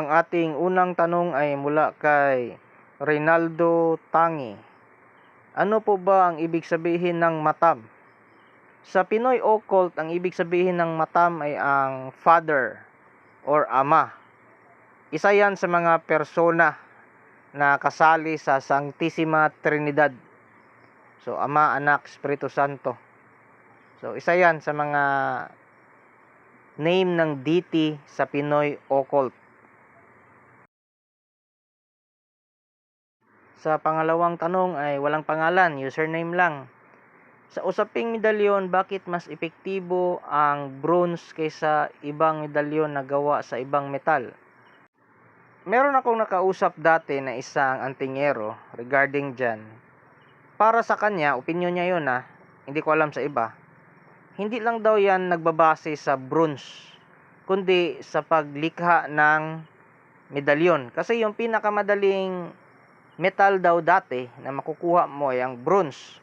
Ang ating unang tanong ay mula kay Reynaldo Tangi. Ano po ba ang ibig sabihin ng matam? Sa Pinoy occult, ang ibig sabihin ng matam ay ang father or ama. Isa yan sa mga persona na kasali sa Sanctissima Trinidad. So, Ama, Anak, Espiritu Santo. So, isa yan sa mga name ng deity sa Pinoy occult. Sa pangalawang tanong ay walang pangalan, username lang. Sa usaping medalyon, bakit mas epektibo ang bronze kaysa ibang medalyon na gawa sa ibang metal? Meron akong nakausap dati na isang antingero regarding dyan. Para sa kanya, opinion niya yun ah, hindi ko alam sa iba. Hindi lang daw yan nagbabase sa bronze, kundi sa paglikha ng medalyon. Kasi yung pinakamadaling metal daw dati na makukuha mo ay ang bronze.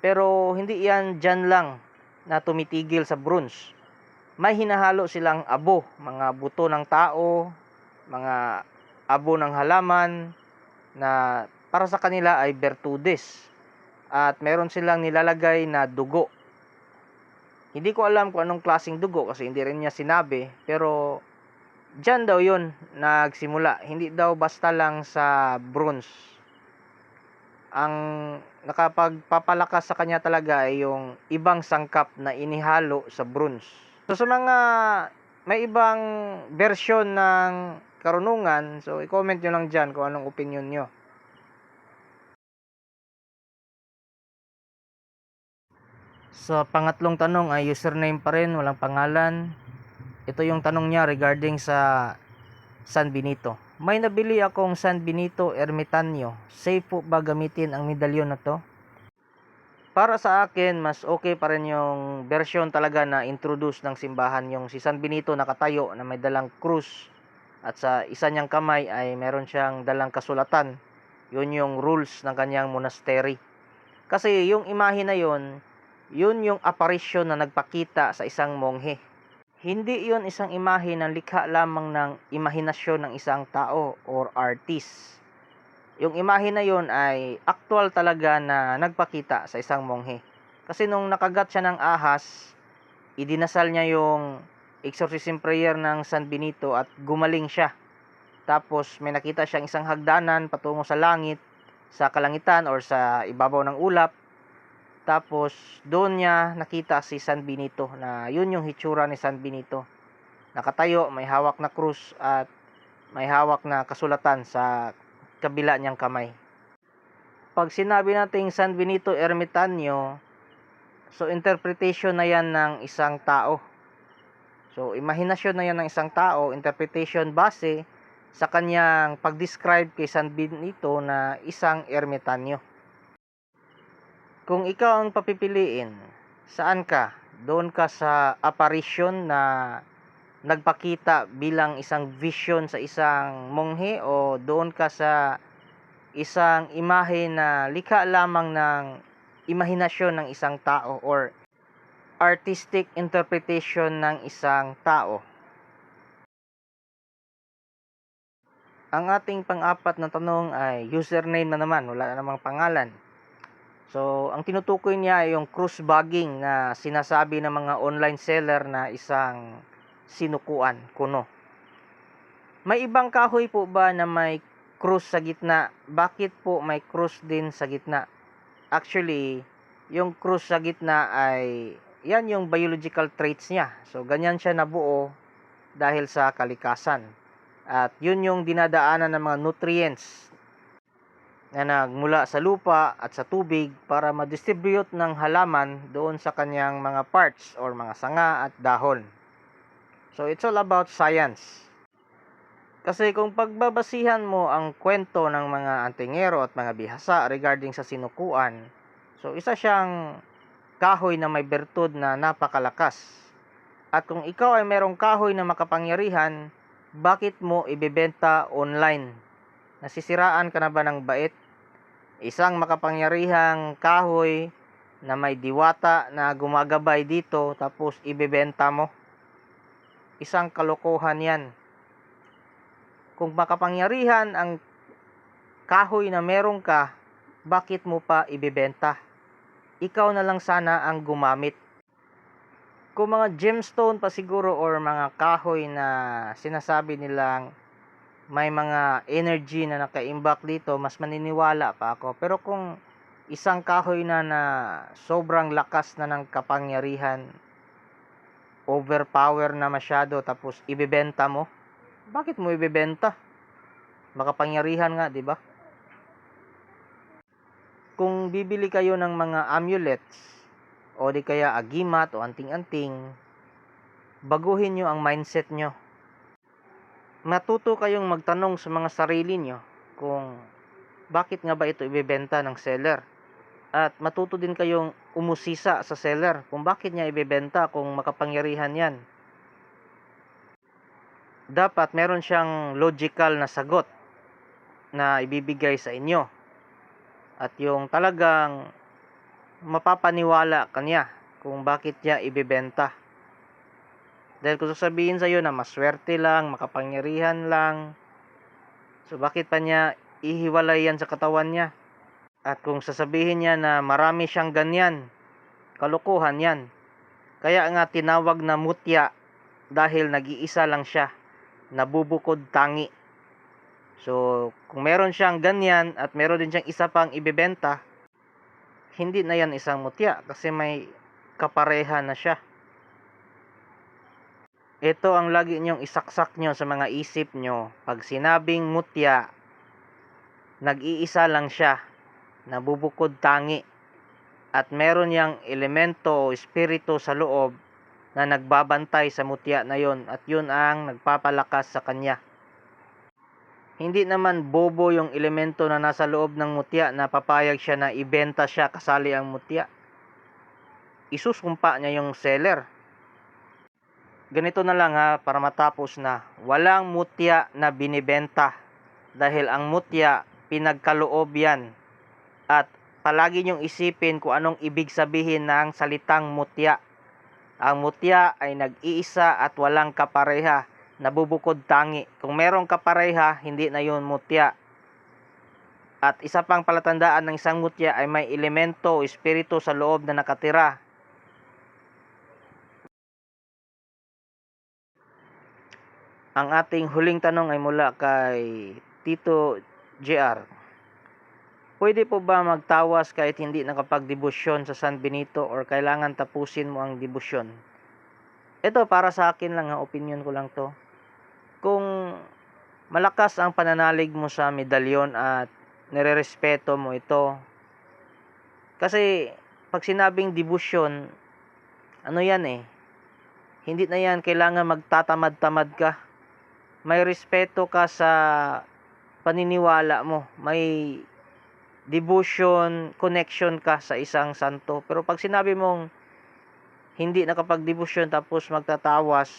Pero hindi yan dyan lang na tumitigil sa bronze. May hinahalo silang abo, mga buto ng tao, mga abo ng halaman na para sa kanila ay bertudes. At meron silang nilalagay na dugo. Hindi ko alam kung anong klaseng dugo kasi hindi rin niya sinabi. Pero dyan daw yun nagsimula. Hindi daw basta lang sa bronze ang nakapagpapalakas sa kanya talaga ay yung ibang sangkap na inihalo sa bronze. So sa mga may ibang version ng karunungan, so i-comment nyo lang dyan kung anong opinion nyo. Sa pangatlong tanong ay username pa rin, walang pangalan. Ito yung tanong niya regarding sa San Benito. May nabili akong San Benito Ermitanyo. Safe po ba gamitin ang medalyon na to? Para sa akin, mas okay pa rin yung version talaga na introduce ng simbahan. Yung si San Benito nakatayo na may dalang krus at sa isa niyang kamay ay meron siyang dalang kasulatan. Yun yung rules ng kanyang monastery. Kasi yung imahe na yun, yun yung apparition na nagpakita sa isang monghe. Hindi yun isang imahe ng likha lamang ng imahinasyon ng isang tao or artist. Yung imahe na yun ay actual talaga na nagpakita sa isang monghe. Kasi nung nakagat siya ng ahas, idinasal niya yung exorcism prayer ng San Benito at gumaling siya. Tapos may nakita siyang isang hagdanan patungo sa langit, sa kalangitan or sa ibabaw ng ulap. Tapos doon niya nakita si San Benito na yun yung hitsura ni San Benito. Nakatayo, may hawak na krus at may hawak na kasulatan sa kabila niyang kamay. Pag sinabi nating San Benito Ermitanyo, so interpretation na yan ng isang tao. So imahinasyon na yan ng isang tao, interpretation base sa kanyang pag-describe kay San Benito na isang ermitanyo. Kung ikaw ang papipiliin, saan ka? Doon ka sa apparition na nagpakita bilang isang vision sa isang monghe o doon ka sa isang imahe na likha lamang ng imahinasyon ng isang tao or artistic interpretation ng isang tao. Ang ating pang-apat na tanong ay username na naman, wala na namang pangalan. So, ang tinutukoy niya ay yung cruise bagging na sinasabi ng mga online seller na isang sinukuan, kuno. May ibang kahoy po ba na may cross sa gitna. Bakit po may cross din sa gitna? Actually, yung cross sa gitna ay yan yung biological traits niya. So, ganyan siya nabuo dahil sa kalikasan. At yun yung dinadaanan ng mga nutrients na nagmula sa lupa at sa tubig para ma-distribute ng halaman doon sa kanyang mga parts or mga sanga at dahon. So, it's all about science. Kasi kung pagbabasihan mo ang kwento ng mga antingero at mga bihasa regarding sa sinukuan, so isa siyang kahoy na may bertud na napakalakas. At kung ikaw ay merong kahoy na makapangyarihan, bakit mo ibebenta online? Nasisiraan ka na ba ng bait? Isang makapangyarihang kahoy na may diwata na gumagabay dito tapos ibebenta mo. Isang kalokohan yan kung makapangyarihan ang kahoy na meron ka, bakit mo pa ibebenta? Ikaw na lang sana ang gumamit. Kung mga gemstone pa siguro or mga kahoy na sinasabi nilang may mga energy na nakaimbak dito, mas maniniwala pa ako. Pero kung isang kahoy na na sobrang lakas na ng kapangyarihan, overpower na masyado, tapos ibebenta mo, bakit mo ibebenta? Makapangyarihan nga, 'di ba? Kung bibili kayo ng mga amulets o di kaya agimat o anting-anting, baguhin nyo ang mindset nyo. Matuto kayong magtanong sa mga sarili nyo kung bakit nga ba ito ibebenta ng seller. At matuto din kayong umusisa sa seller kung bakit niya ibebenta kung makapangyarihan yan dapat meron siyang logical na sagot na ibibigay sa inyo. At yung talagang mapapaniwala kanya kung bakit niya ibebenta. Dahil kung sasabihin sa iyo na maswerte lang, makapangyarihan lang, so bakit pa niya ihiwalay yan sa katawan niya? At kung sasabihin niya na marami siyang ganyan, kalukuhan yan. Kaya nga tinawag na mutya dahil nag-iisa lang siya nabubukod tangi. So, kung meron siyang ganyan at meron din siyang isa pang ibebenta, hindi na yan isang mutya kasi may kapareha na siya. Ito ang lagi niyong isaksak nyo sa mga isip nyo. Pag sinabing mutya, nag-iisa lang siya, nabubukod tangi, at meron yang elemento o espiritu sa loob na nagbabantay sa mutya na yon at yun ang nagpapalakas sa kanya. Hindi naman bobo yung elemento na nasa loob ng mutya na papayag siya na ibenta siya kasali ang mutya. Isusumpa niya yung seller. Ganito na lang ha para matapos na. Walang mutya na binibenta dahil ang mutya pinagkaloob yan. At palagi niyong isipin kung anong ibig sabihin ng salitang mutya. Ang mutya ay nag-iisa at walang kapareha, nabubukod tangi. Kung merong kapareha, hindi na yun mutya. At isa pang palatandaan ng isang mutya ay may elemento o espiritu sa loob na nakatira. Ang ating huling tanong ay mula kay Tito JR. Pwede po ba magtawas kahit hindi nakapagdebosyon sa San Benito or kailangan tapusin mo ang debosyon? Ito para sa akin lang ha, opinion ko lang to. Kung malakas ang pananalig mo sa medalyon at nirerespeto mo ito, kasi pag sinabing debosyon, ano yan eh, hindi na yan kailangan magtatamad-tamad ka. May respeto ka sa paniniwala mo. May devotion, connection ka sa isang santo. Pero pag sinabi mong hindi nakapag-devotion tapos magtatawas,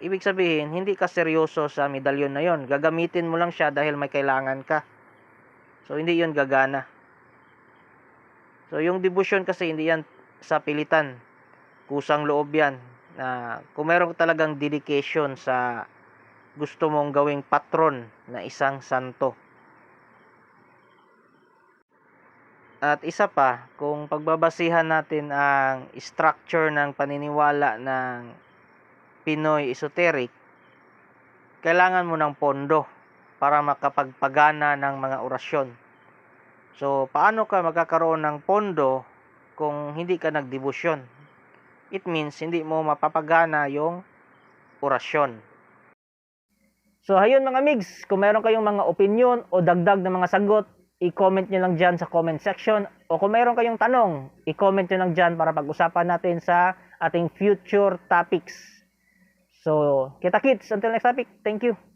ibig sabihin, hindi ka seryoso sa medalyon na yon. Gagamitin mo lang siya dahil may kailangan ka. So, hindi yon gagana. So, yung devotion kasi hindi yan sa pilitan. Kusang loob yan. Na kung meron talagang dedication sa gusto mong gawing patron na isang santo. At isa pa, kung pagbabasihan natin ang structure ng paniniwala ng Pinoy esoteric, kailangan mo ng pondo. para makapagpagana ng mga orasyon. So, paano ka magkakaroon ng pondo kung hindi ka nagdebosyon? It means hindi mo mapapagana yung orasyon. So, ayun mga migs, kung meron kayong mga opinion o dagdag na mga sagot, i-comment nyo lang dyan sa comment section. O kung meron kayong tanong, i-comment nyo lang dyan para pag-usapan natin sa ating future topics. So, kita kits, until next topic, thank you.